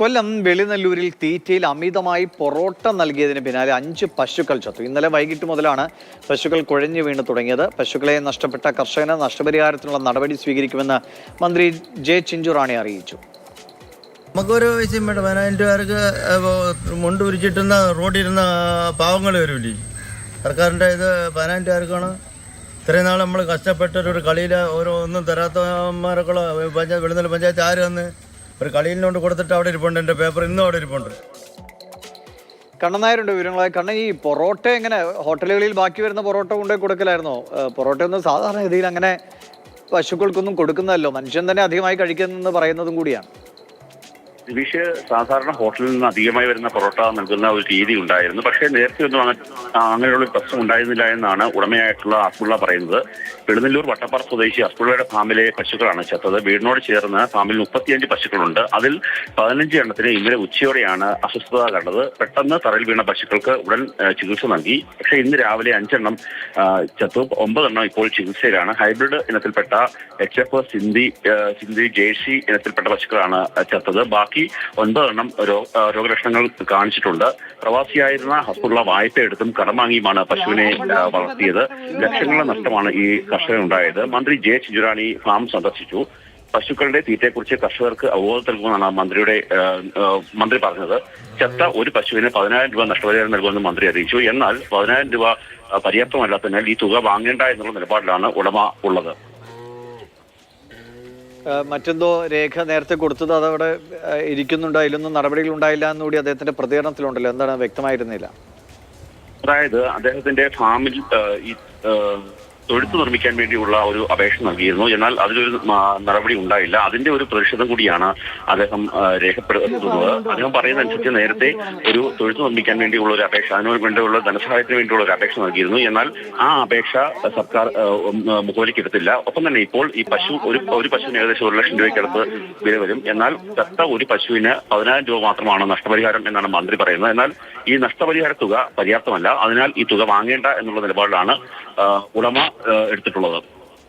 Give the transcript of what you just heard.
കൊല്ലം വെളിനല്ലൂരിൽ തീറ്റയിൽ അമിതമായി പൊറോട്ട നൽകിയതിന് പിന്നാലെ അഞ്ച് പശുക്കൾ ചത്തു. ഇന്നലെ വൈകിട്ട് മുതലാണ് പശുക്കൾ കുഴഞ്ഞു വീണ് തുടങ്ങിയത്. പശുക്കളെ നഷ്ടപ്പെട്ട കർഷകന് നഷ്ടപരിഹാരത്തിനുള്ള നടപടി സ്വീകരിക്കുമെന്ന് മന്ത്രി ജെ ചിഞ്ചുറാണി അറിയിച്ചു. നമുക്കൊരു വിഷയം വേണ്ട. പതിനായിരം രൂപക്കാർക്ക് മുണ്ട് ഉരിച്ചിട്ടുന്ന റോഡിരുന്ന പാവങ്ങൾ വരൂലേ സർക്കാരിന്റെ ഇത് പതിനായിരം രൂപക്കാണ് ഇത്രയും നാൾ നമ്മൾ കഷ്ടപ്പെട്ടൊരു കളിയിൽ ഓരോ ഒന്നും തരാത്തമാരൊക്കെ പഞ്ചായത്ത് വെളുന്നല്ല പഞ്ചായത്ത് ആര് വന്ന് ഒരു കളിയിലോണ്ട് കൊടുത്തിട്ട് അവിടെ ഇരിപ്പുണ്ട് എന്റെ പേപ്പർ ഇന്നും അവിടെ ഇരിപ്പുണ്ട്. കണ്ണനായരുണ്ട് വിവരങ്ങളായി. കണ്ണൻ ഈ പൊറോട്ട എങ്ങനെ ഹോട്ടലുകളിൽ ബാക്കി വരുന്ന പൊറോട്ട കൊണ്ടുപോയി കൊടുക്കലായിരുന്നോ? പൊറോട്ടയൊന്നും പൊറോട്ട ഒന്നും സാധാരണ ഗതിയിൽ അങ്ങനെ പശുക്കൾക്കൊന്നും കൊടുക്കുന്നതല്ലോ. മനുഷ്യൻ തന്നെ അധികമായി കഴിക്കുന്നെന്ന് പറയുന്നതും കൂടിയാണ്. ദിവിഷ് സാധാരണ ഹോട്ടലിൽ നിന്ന് അധികമായി വരുന്ന പൊറോട്ട നൽകുന്ന ഒരു രീതി ഉണ്ടായിരുന്നു. പക്ഷേ നേരത്തെ ഒന്നും അങ്ങനെ അങ്ങനെയുള്ള പ്രശ്നം ഉണ്ടായിരുന്നില്ല എന്നാണ് ഉടമയായിട്ടുള്ള അസ്മുള്ള പറയുന്നത്. പെടുന്നല്ലൂർ വട്ടപ്പാറ സ്വദേശി അസ്പുഴയുടെ ഫാമിലെ പശുക്കളാണ് ചത്തത്. വീടിനോട് ചേർന്ന് ഫാമിൽ മുപ്പത്തിയഞ്ച് പശുക്കളുണ്ട്. അതിൽ പതിനഞ്ച് എണ്ണത്തിന് ഇന്നലെ ഉച്ചയോടെയാണ് അസ്വസ്ഥത കണ്ടത്. പെട്ടെന്ന് തറയിൽ വീണ പശുക്കൾക്ക് ഉടൻ ചികിത്സ നൽകി. പക്ഷെ ഇന്ന് രാവിലെ അഞ്ചെണ്ണം ചത്തു. ഒമ്പതെണ്ണം ഇപ്പോൾ ചികിത്സയിലാണ്. ഹൈബ്രിഡ് ഇനത്തിൽപ്പെട്ട H F Sindhi Sindhi Jersey ഇനത്തിൽപ്പെട്ട പശുക്കളാണ് ചത്തത്. ബാക്കി ഒൻപതെണ്ണം രോഗലക്ഷണങ്ങൾ കാണിച്ചിട്ടുണ്ട്. പ്രവാസിയായിരുന്ന ഹസ്ബുള്ള വായ്പ എടുത്തും കടം വാങ്ങിയുമാണ് പശുവിനെ വളർത്തിയത്. ലക്ഷങ്ങളുടെ നഷ്ടമാണ് ഈ കർഷകനുണ്ടായത് മന്ത്രി ജെ ചിജുറാണി ഫാം സന്ദർശിച്ചു. പശുക്കളുടെ തീറ്റയെക്കുറിച്ച് കർഷകർക്ക് അവബോധം നൽകുമെന്നാണ് മന്ത്രിയുടെ മന്ത്രി പറഞ്ഞത്. ചത്ത ഒരു പശുവിന് പതിനായിരം രൂപ നഷ്ടപരിഹാരം നൽകുമെന്ന് മന്ത്രി അറിയിച്ചു. എന്നാൽ പതിനായിരം രൂപ പര്യാപ്തമല്ലാത്തതിനാൽ ഈ തുക വാങ്ങേണ്ട എന്നുള്ള നിലപാടിലാണ് ഉടമ ഉള്ളത്. മറ്റെന്തോ രേഖ നേരത്തെ കൊടുത്തത് അതവിടെ ഇരിക്കുന്നുണ്ടോ? അതിലൊന്നും നടപടികൾ ഉണ്ടായില്ല എന്നുകൂടി അദ്ദേഹത്തിന്റെ പ്രതികരണത്തിലുണ്ടല്ലോ. എന്താണ് വ്യക്തമായിരുന്നില്ല? അതായത് അദ്ദേഹത്തിന്റെ ഫാമിൽ ഈ തൊഴുത്ത് നിർമ്മിക്കാൻ വേണ്ടിയുള്ള ഒരു അപേക്ഷ നൽകിയിരുന്നു. എന്നാൽ അതിലൊരു നടപടി ഉണ്ടായില്ല. അതിന്റെ ഒരു പ്രതിഷേധം കൂടിയാണ് അദ്ദേഹം രേഖപ്പെടുത്തുന്നത്. അദ്ദേഹം പറയുന്നതനുസരിച്ച് നേരത്തെ ഒരു തൊഴുത്ത് നിർമ്മിക്കാൻ വേണ്ടിയുള്ള ഒരു അപേക്ഷ അതിനു വേണ്ടിയുള്ള ധനസഹായത്തിന് വേണ്ടിയുള്ള ഒരു അപേക്ഷ നൽകിയിരുന്നു. എന്നാൽ ആ അപേക്ഷ സർക്കാർ മുഖവിലേക്ക് എടുത്തില്ല. ഒപ്പം തന്നെ ഇപ്പോൾ ഈ പശു ഒരു ഒരു പശുവിന് ഏകദേശം ഒരു ലക്ഷം രൂപയ്ക്കടുത്ത് വില വരും. എന്നാൽ ചത്ത ഒരു പശുവിന് പതിനായിരം രൂപ മാത്രമാണ് നഷ്ടപരിഹാരം എന്നാണ് മന്ത്രി പറയുന്നത്. എന്നാൽ ഈ നഷ്ടപരിഹാര തുക പര്യാപ്തമല്ല. അതിനാൽ ഈ തുക വാങ്ങേണ്ട എന്നുള്ള നിലപാടിലാണ് ഉടമ എടുത്തിട്ടുള്ളത്.